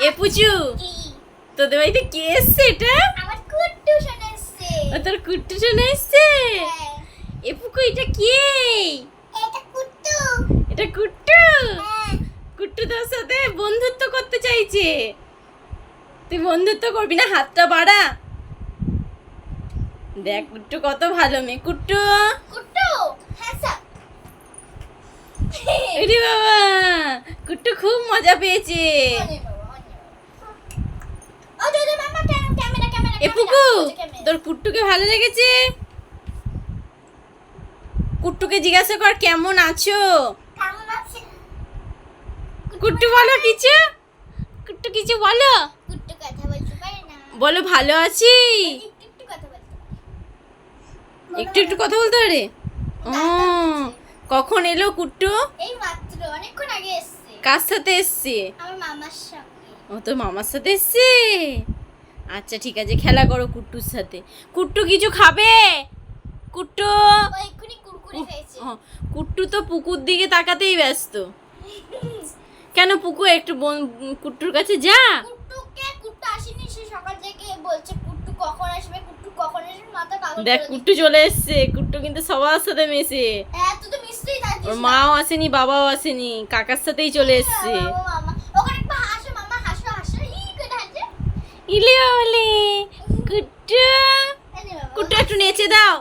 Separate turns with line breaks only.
এ পুচু তোদের বাড়িতে কে এসছে এটা?
আমার কুট্টু শোনা এসছে।
তোর কুট্টু শোনা এসছে?
হ্যাঁ।
এ পুকু এটা কে?
এটা কুট্টু।
এটা কুট্টু?
হ্যাঁ।
কুট্টু তোর সাথে বন্ধুত্ব করতে চাইছে। তুই বন্ধুত্ব করবি না হাতটা বাড়া। দেখ কুট্টু কত ভালো মেয়ে। কুট্টু?
কুট্টু, হ্যাঁ
বাবা কুট্টু খুব মজা পেয়েছে
ওরে বাবা, ওরে বাবা। ও, দে, দে, মামা, ক্যাম- ক্যামেরা, ক্যামেরা।
তোর কুট্টুকে ভালো লেগেছে? কুট্টুকে জিজ্ঞাসা কর কেমন আছো? কুট্টু বলো কিছু? কুট্টু কিছু বলো?
কুট্টু কথা বলতে পারে না।
বলো ভালো আছি?
একটু একটু কথা বলতে পারে।
ও কখন এলো কুট্টু?
এই মাত্র অনেকক্ষণ আগে এসছে।
কার সাথে এসছে?
আমার মামার সঙ্গে।
ও তোর মামার সাথে এসছে? আচ্ছা ঠিক আছে খেলা করো কুট্টুর সাথে। কুট্টু কিছু খাবে? কুট্টু? কুট্টু তো পুকুর দিকে তাকাতেই ব্যস্ত। কেন পুকু একটু কুট্টুর কাছে যা।
কুট্টুকে কুট্টু আসেনি সে সকাল থেকে বলছে কুট্টু কখন আসবে? কুট্টু কখন আসবে? মাথা পাগল
দেখ কুট্টু চলে এসছে। কুট্টু কিন্তু সবার সাথে মেশে।
হ্যাঁ
ওর মাও আসেনি বাবাও আসেনি কাকার সাথেই চলে এসছে। ইলি ওলে কুট্টু কুট্টু একটু নেচে দাও।